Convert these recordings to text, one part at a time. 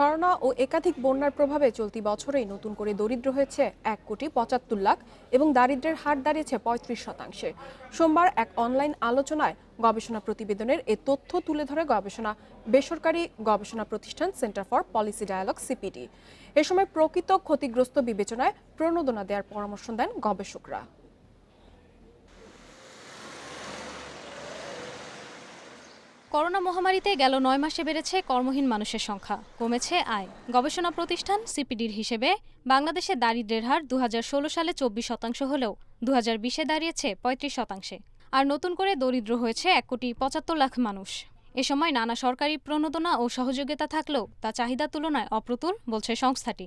Corona ও একাধিক বন্যার প্রভাবে চলতি বছরেই নতুন করে দরিদ্র হয়েছে এক কোটি পঁচাত্তর লাখ এবং দারিদ্র্যের হার দাঁড়িয়েছে পঁয়ত্রিশ শতাংশে। সোমবার এক অনলাইন আলোচনায় গবেষণা প্রতিবেদনের এ তথ্য তুলে ধরে গবেষণা, বেসরকারি গবেষণা প্রতিষ্ঠান centre for policy dialogue, CPD. এ সময় প্রকৃত ক্ষতিগ্রস্ত বিবেচনায় প্রণোদনা দেওয়ার পরামর্শ দেন গবেষকরা। করোনা মহামারীতে গেল নয় মাসে বেড়েছে কর্মহীন মানুষের সংখ্যা। কমেছে আয়। গবেষণা প্রতিষ্ঠান সিপিডির হিসেবে বাংলাদেশে দারিদ্র্যের হার দু হাজার ষোলো সালে চব্বিশ শতাংশ হলেও দু বিশে দাঁড়িয়েছে পঁয়ত্রিশ শতাংশে। আর নতুন করে দরিদ্র হয়েছে এক কোটি পঁচাত্তর লাখ মানুষ। এ সময় নানা সরকারি প্রণোদনা ও সহযোগিতা থাকলেও তা চাহিদা তুলনায় অপ্রতুল বলছে সংস্থাটি।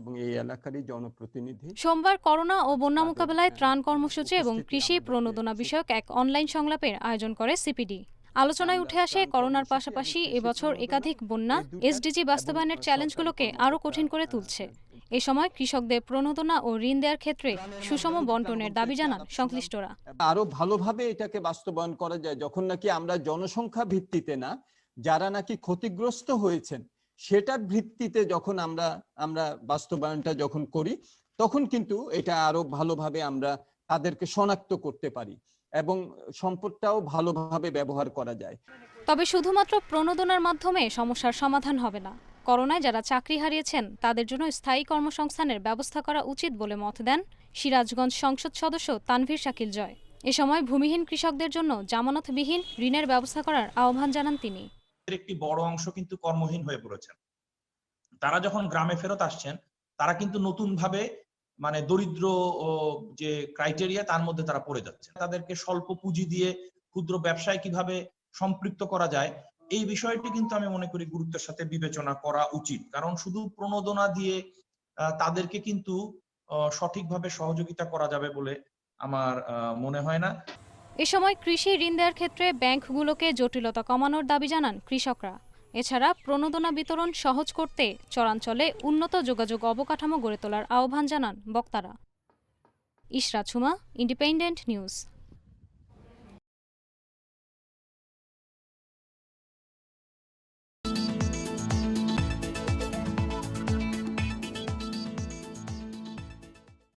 এবং এই এলাকারই জনপ্রতিনিধি। সোমবার করোনা ও বন্যা মোকাবেলায় ত্রাণ কর্মসূচি এবং কৃষি প্রণোদনা বিষয়ক এক অনলাইন সংলাপের আয়োজন করে সিপিডি। আলোচনায় উঠে আসে করোনার পাশাপাশি এবছর একাধিক বন্যা এসডিজি বাস্তবায়নের চ্যালেঞ্জগুলোকে আরও কঠিন করে তুলছে। এ সময় কৃষকদের প্রণোদনা ও ঋণ দেওয়ার ক্ষেত্রে সুষম বন্টনের দাবি জানান সংশ্লিষ্টরা। আরও ভালোভাবে এটাকে বাস্তবায়ন করা যায়, যখন নাকি আমরা জনসংখ্যা ভিত্তিতে না, যারা নাকি ক্ষতিগ্রস্ত হয়েছেন, সেটার ভিত্তিতে যখন আমরা আমরা বাস্তবায়নটা যখন করি, তখন কিন্তু এটা আরও ভালোভাবে আমরা তাদেরকে শনাক্ত করতে পারি এবং সম্পদটাও ভালোভাবে ব্যবহার করা যায়। তবে শুধুমাত্র প্রণোদনার মাধ্যমে সমস্যার সমাধান হবে না। করোনায় যারা চাকরি হারিয়েছেন তাদের জন্য স্থায়ী কর্মসংস্থানের ব্যবস্থা করা উচিত বলে মত দেন সিরাজগঞ্জ সংসদ সদস্য তানভীর শাকিল জয়। এ সময় ভূমিহীন কৃষকদের জন্য জামানতবিহীন ঋণের ব্যবস্থা করার আহ্বান জানান তিনি। একটি বড় অংশ কিন্তু কর্মহীন হয়ে পড়েছেন। তারা যখন গ্রামে ফেরত আসছেন তারা কিন্তু নতুন ভাবে মানে দরিদ্র যে ক্রাইটেরিয়া তার মধ্যে তারা পড়ে যাচ্ছে। তাদেরকে স্বল্প পুঁজি দিয়ে ক্ষুদ্র ব্যবসায় কীভাবে সম্পৃক্ত করা যায়, এই বিষয়টি কিন্তু আমি মনে করি গুরুত্বের সাথে বিবেচনা করা উচিত। কারণ শুধু প্রণোদনা দিয়ে তাদেরকে কিন্তু সঠিকভাবে সহযোগিতা করা যাবে বলে আমার মনে হয় না। এ সময় কৃষি ঋণ দেওয়ার ক্ষেত্রে ব্যাংকগুলোকে জটিলতা কমানোর দাবি জানান কৃষকরা। এছাড়া প্রণোদনা বিতরণ সহজ করতে চরাঞ্চলে উন্নত যোগাযোগ অবকাঠামো গড়ে তোলার আহ্বান জানান বক্তারা। Ishrat ছুমা independent news